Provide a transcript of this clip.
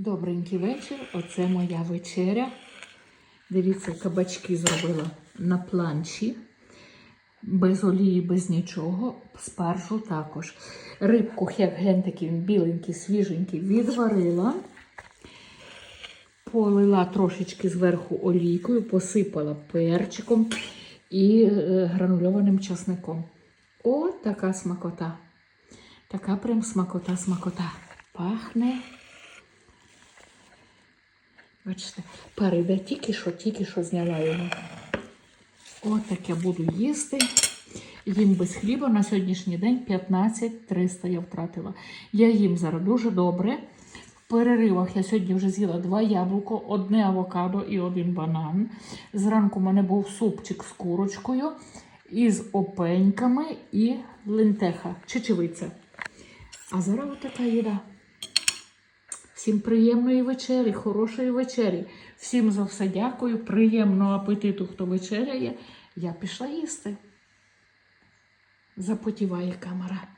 Добренький вечір. Оце моя вечеря. Дивіться, кабачки зробила на планші. Без олії, без нічого. Спаржу також. Рибку, як біленький, свіженький, відварила. Полила трошечки зверху олійкою, посипала перчиком і е, гранульованим часником. О, така смакота. Така прям смакота-смакота. Пахне. Бачите, переда тільки що, тільки що зняла його. Я буду їсти. Їм без хліба на сьогоднішній день 15 300 я втратила. Я їм зараз дуже добре. В переривах я сьогодні вже з'їла два яблуко, одне авокадо і один банан. Зранку в мене був супчик з курочкою, із опеньками і лентеха, чечевиця. А зараз отака їда. Всім приємної вечері, хорошої вечері. Всім за все дякую. Приємного апетиту, хто вечеряє. Я пішла їсти. Запотіває камера.